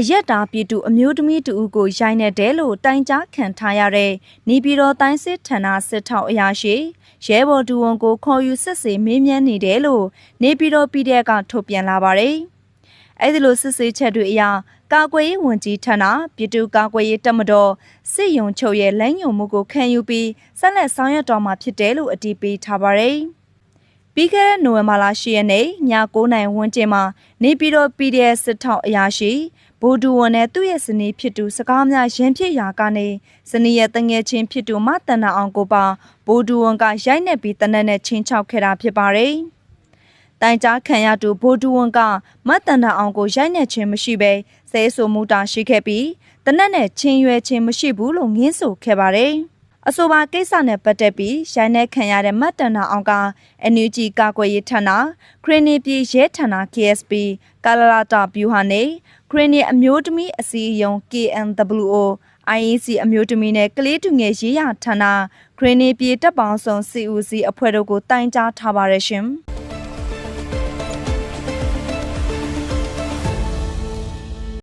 အရက်တာပြည်သူအမျိုးသမီးတူဦးကိုရိုက်နှက်တယ်လို့တိုင်ကြားခံထားရတဲ့နေပြည်တော်တိုင်းစစ်ဌာနစစ်ထောက်အရာရှိရဲဘော်ဒူဝန်ကိုခေါ်ယူစစ်ဆေးမေးမြန်းနေတယ်လို့နေပြည်တော် PDF ကထုတ်ပြန်လာပါတယ်။အဲဒီလိုစစ်ဆေးချက်တွေအရကာကွယ်ရေးဝန်ကြီးဌာနပြည်သူ့ကာကွယ်ရေးတပ်မတော်စစ်ယုံချုပ်ရဲ့လမ်းညွှန်မှုကိုခံယူပြီးဆက်လက်ဆောင်ရွက်တော်မှာဖြစ်တယ်လို့အတည်ပြုထားပါတယ်။ ပြီးခဲ့တဲ့နိုဝင်ဘာလ10ရက်နေ့ည9:00နာရီဝန်းကျင်မှာနေပြည်တော် PDF စစ်ထောက်အရာရှိဘိုဒူဝန်နဲ့သူ့ရဲ့ဇနီးဖြစ်သူစကားများရန်ဖြစ်ရာကနေဇနီးရဲ့တငယ်ချင်းဖြစ်သူမတန်နာအောင်ကိုပါဘိုဒူဝန်ကရိုက်နှက်ပြီးတနက်နဲ့ချင်းချောက်ခဲ့တာဖြစ်ပါတယ်။တိုင်ကြားခံရသူဘိုဒူဝန်ကမတန်နာအောင်ကိုရိုက်နှက်ခြင်းမရှိဘဲဆဲဆိုမှုတာရှိခဲ့ပြီးတနက်နဲ့ချင်းရွယ်ခြင်းမရှိဘူးလို့ငင်းဆိုခဲ့ပါတယ်။ အဆိုပါကိစ္စနဲ့ပတ်သက်ပြီးရိုင်းနှဲခံရတဲ့မတ်တန်နာအောင်က NUG ကာကွယ်ရေးဌာနခရနီပြည်ရဲဌာန KSP ကာလလာတာဗျူဟာနေခရနီအမျိုးသမီးအစည်းအရုံး KNWO IEC အမျိုးသမီးနဲ့ကလေးသူငယ်ရေးရာဌာနခရနီပြည်တပ်ပေါင်းစုံ CUC အဖွဲ့တို့ကိုတိုင်ကြားထားပါရရှင်။